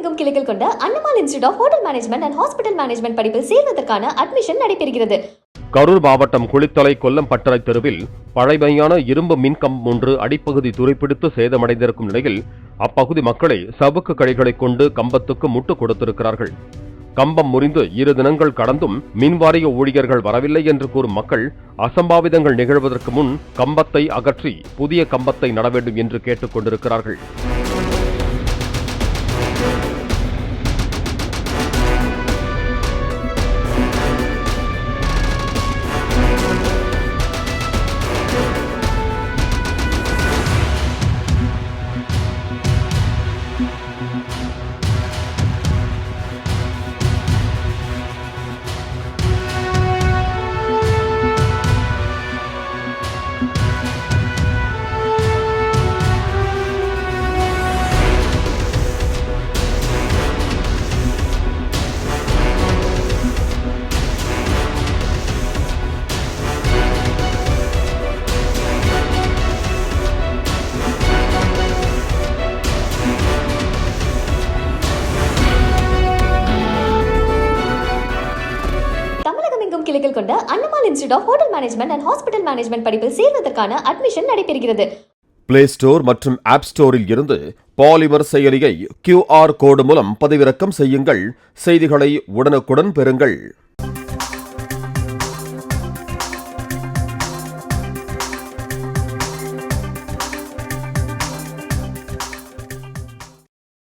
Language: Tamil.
தமிழகமெங்கும் கிளைகள் கொண்ட Annamal institute of hotel management and hospital management படிப்பில் சேர்வதற்கான அட்மிஷன் நடைபெறுகிறது. கரூர் மாவட்டம் குளித்தலை கொல்லம் பட்டறை தெருவில் பழைமையான இரும்பு மின்கம்பம் ஒன்று அடிப்பகுதி துரைப்பிடித்து சேதமடைந்திருக்கும் நிலையில் அப்பகுதி மக்களை சவுக்கு கழிகளை கொண்டு கம்பத்துக்கு முட்டு கொடுத்திருக்கிறார்கள். கம்பம் முறிந்து இரு தினங்கள் கடந்தும் மின்வாரிய ஊழியர்கள் வரவில்லை என்று கூறும் மக்கள் அசம்பாவிதங்கள் நிகழ்வதற்கு முன் கம்பத்தை அகற்றி புதிய கம்பத்தை நட வேண்டும் என்று கேட்டுக் கிளைகள் கொண்ட அன்னமால் institute of hotel management and hospital management படிப்பில் சேர்வதற்கான அட்மிஷன் நடைபெறுகிறது. பிளே ஸ்டோர் மற்றும் ஆப் ஸ்டோரில் இருந்து பாலிமர் செயலியை கியூஆர் கோடு மூலம் பதிவிறக்கம் செய்யுங்கள். செய்திகளை உடனுக்குடன் பெறுங்கள்.